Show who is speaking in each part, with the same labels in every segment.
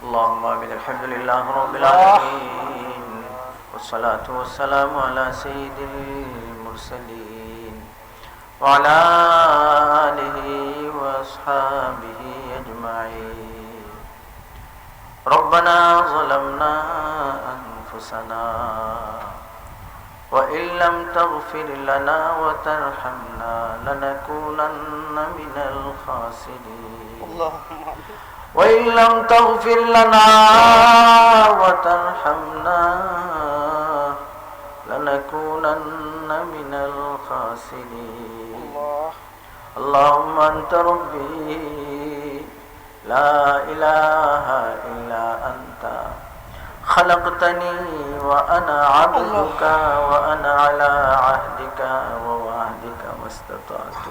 Speaker 1: اللهم امين الحمد لله رب العالمين والصلاة والسلام على سيد المرسلين وعلى آله وأصحابه أجمعين. ربنا ظلمنا أنفسنا وإن لم تغفر لنا وترحمنا لنكونن من الخاسرين.
Speaker 2: اللهم
Speaker 1: وإن لم تغفر لنا وترحمنا لنكونن من الخاسرين.
Speaker 2: الله.
Speaker 1: اللهم أنت ربي. لا إله إلا أنت. خلقتني وأنا عبدك وأنا على عهدك ووعدك ما استطعت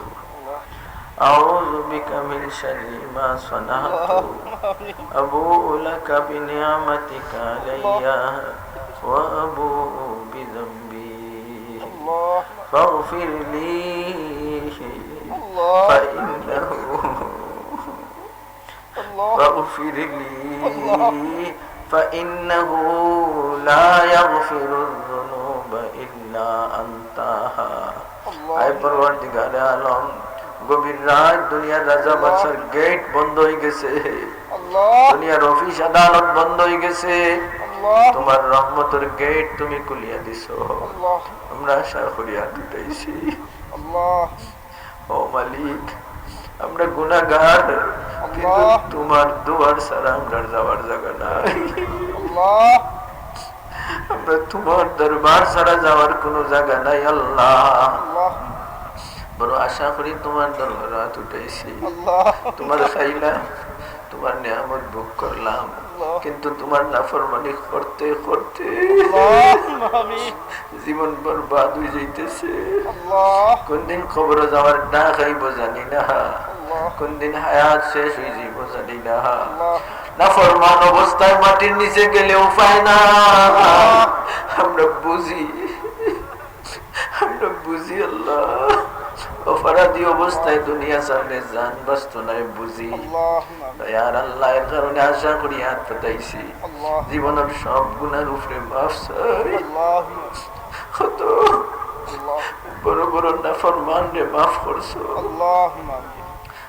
Speaker 1: أعوذ بك من شر ما صنعت. أبوء لك بنعمتك علي وأبوء بذنبي. فاغفر لي فإنه فاغفر لي فإنه لا يغفر الذنوب إلا أنت I পরবর্তীকার Alam গভীর রাত দুনিয়ার রাজা বাদশার গেট বন্ধ হয়ে গেছে
Speaker 2: الله
Speaker 1: দুনিয়ার অফিস আদালত বন্ধ হয়ে গেছে
Speaker 2: الله
Speaker 1: তোমার রহমতের গেট তুমি খুলিয়া দিছো
Speaker 2: الله
Speaker 1: আমরা আশা করিয়া দুটাইছি
Speaker 2: الله
Speaker 1: ও মালিক আমরা গুনাগার তোমার দুয়ার যাওয়ার জায়গা নাই। আমরা তোমার দরবার যাওয়ার জায়গা নাই আল্লাহ। বড় আশা করি তোমার দরবার হাত
Speaker 2: উঠেছি।
Speaker 1: তোমার খাইলাম তোমার নিয়ামত ভোগ করলাম। কিন্তু তোমার নাফরমানি করতে করতে জীবন বরবাদ হয়ে যাইতেছে। কোনদিন খবর যাওয়ার না খাইব জানি না। শেষ মাটির নিচে গেলে উপায় না। আমরা বুঝি আমরা বুঝি আল্লাহ। অপরাধী অবস্থায় দুনিয়া সামনে জান বাস্ত নাই বুঝি আশা জীবনের সব গুণার উপরে মাফ মাফ করছ। আল্লাহ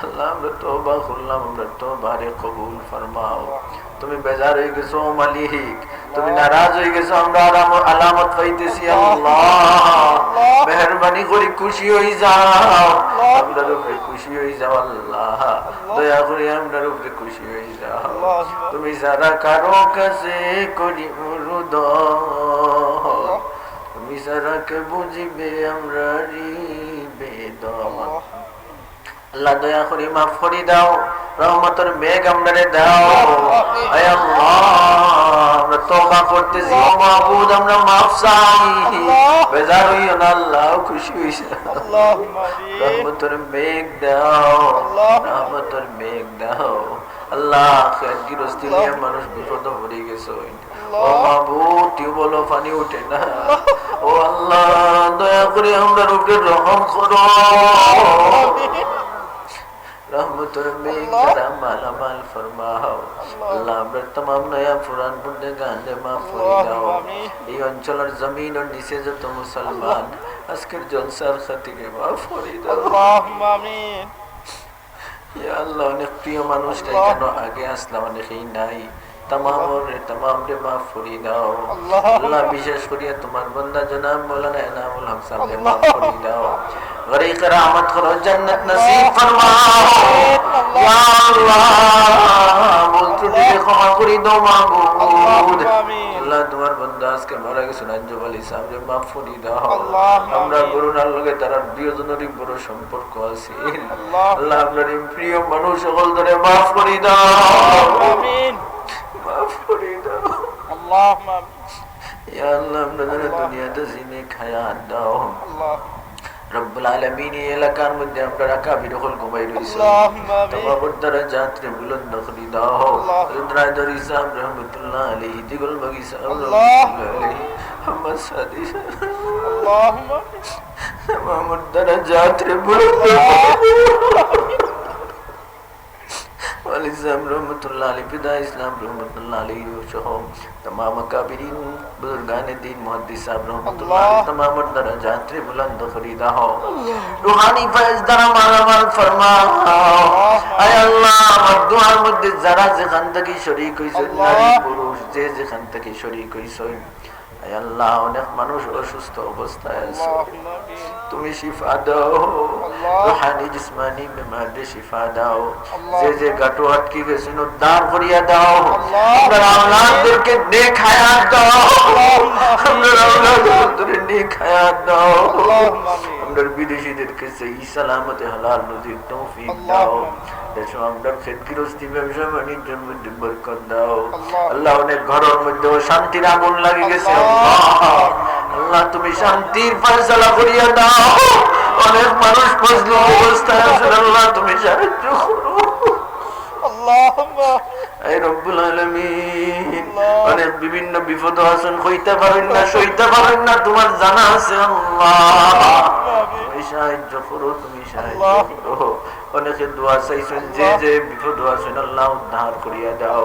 Speaker 1: আল্লাহ আমরা তোবা করলাম আমরা তোবারে কবুল ফরমাও তুমি বেজার হয়ে গেছো মালিক তুমি নারাজ হয়ে গেছো আমরা আরাম- আলামত পাইতেছি আল্লাহ মেহরবানি করে খুশি হয়ে যাও আমরার উপরে খুশি হয়ে যাও আল্লাহ দয়া করে আমরার উপরে খুশি হয়ে যাও তুমি সারা কারও কাছে করি মুরুদ তুমি সারা কে বুঝিবে আমরা বেদম আল্লাহ দয়া করি মাফ করি দাও রহমতের মেঘ আমরারে দাও। আমরা তোবা করতেছি। আমরা মাফ চাই। বেজার হইও না আল্লাহ খুশি হইছে। মেঘ দাও মেঘ দাও। আল্লাহ গিরস্তি নিয়ে মানুষ বিপদ ভরে গেছে। ও পানি উঠে না। ও আল্লাহ দয়া করে আমরা রোগের রহম করো। রহমতুর বেগরাম মালামাল মাফ করে দাও। আল্লাহ। আগে আসলাম নাই। বিশেষ করিয়া তোমার বন্দা জনাম মৌলানা এনামুল হক সাহেব দাও। গরিক রহমত করো জান্নাত নসিব ফরমাও ইয়া আল্লাহ ভুল ত্রুটিকে ক্ষমা করে দাও মাহবুব
Speaker 2: اللهم آمين
Speaker 1: আল্লাহ তোমার বন্ধা আজকে মারা গেছে নাঞ্জুব আলী সাহেবরে মাফ করে দাও
Speaker 2: আল্লাহ
Speaker 1: আমরা করুণার লগে তার প্রিয়জনেরই বড় সম্পর্ক আছে
Speaker 2: আল্লাহ।
Speaker 1: আল্লাহ আপনার এই প্রিয় মানুষ সকল ধরে মাফ করে দাও
Speaker 2: آمين
Speaker 1: মাফ করে দাও
Speaker 2: اللهم آمين
Speaker 1: ইয়া আল্লাহ আমরা যেন দুনিয়াতে জিনে খায়াত দাও
Speaker 2: الله
Speaker 1: রব্বুল এলাকার মধ্যে আমরা রাখা বিরকল ঘুমাই
Speaker 2: রয়েছে
Speaker 1: তোমার দ্বারা যাত্রে বুলন্দ করি দাও। রুদ্রাদর ইসাম রহমতুল্লাহ আলহি ইসলাম রহমতুল্লাহ আলী ফিদা ইসলাম রহমতুল্লাহ আলী সহ তমাম কাবিরিন বুজুর্গান দিন মুহাদ্দিস সাহেব রহমতুল্লাহ
Speaker 2: আলী
Speaker 1: তমাম দ্বারা যাত্রী বুলন্দ ফরিদা হও রুহানি ফয়েজ দ্বারা মালামাল ফরমা আয় আল্লাহ আমার দোয়ার মধ্যে যারা যেখান থেকে শরীক হইছে নারী পুরুষ যে যেখান থেকে শরীক হইছে আয় আল্লাহ অনেক মানুষ অসুস্থ অবস্থায় আছে। তুমি শিফা দাও। जिस्मानी बीमारी शिफा দাও যে যে গাটওয়াট কি বেশি উদ্ধার করিয়া দাও আমরা আওলাদদেরকে নেক হায়াত দাও আমরা আওলাদদেরকে নেক
Speaker 2: হায়াত দাও
Speaker 1: আমরা বিদেশিদেরকে সেই সালামতে হালাল নজির তৌফিক দাও দেশ আমরা ক্ষেত গৃহস্থী ব্যবসা বাণিজ্যের মধ্যে বরকত দাও
Speaker 2: আল্লাহ
Speaker 1: অনেক ঘরের মধ্যে শান্তির আগুন লাগে গেছে
Speaker 2: আল্লাহ
Speaker 1: তুমি শান্তির ফয়সলা করিয়া দাও অনেক মানুষ মজলুম অবস্থায় আছে আল্লাহ তুমি সাহায্য করো। বিভিন্ন বিপদ কইতে পারেন না সইতে পারেন না তোমার জানা আছে অনেকে দোয়া চাইছেন যে যে বিপদ আছেন আল্লাহ উদ্ধার করিয়া দাও।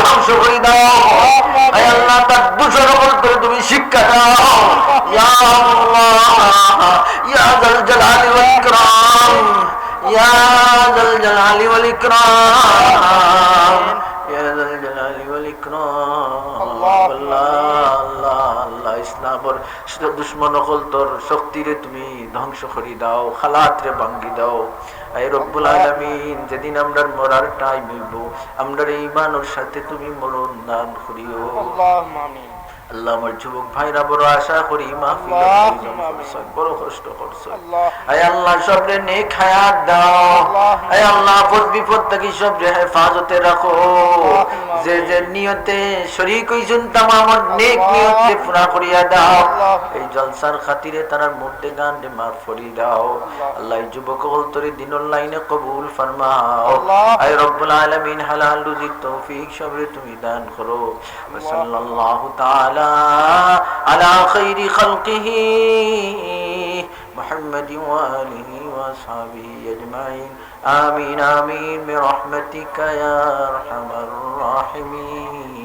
Speaker 1: ধ্বংস করে দাও। আল্লাহ, তার দূষণ বলতে তুমি শিক্ষা দাও। ইয়া আল্লাহ, ইয়া জাল জালালি ওয়াল ইসলামর দুশ্মন অকল তোর শক্তিরে তুমি ধ্বংস করি দাও, খালাতরে ভাঙ্গি দাও। এই রব্বুল আলমিন, যেদিন আমরা মরার টাইম হইব, আমরা ইমানোর সাথে তুমি মরণ দান করিও।
Speaker 2: আমিন
Speaker 1: হেফাজতে রাখো। যে যে নিয়তে শরীর তামামত নেক নিয়তে পুরা করিয়া দাও। এই জলসার খাতিরে তার মধ্যে গান দে দাও। আল্লাহ যুবক হল লাইনে কবুল ফরমাও। আয় রব্বুল আলামিন হালাল রুজি তৌফিক সবরে তুমি দান করো। সাল্লাল্লাহু তাআলা على خير خلقه محمد وآله وأصحابه أجمعين. آمين آمين. برحمتك يا أرحم الراحمين.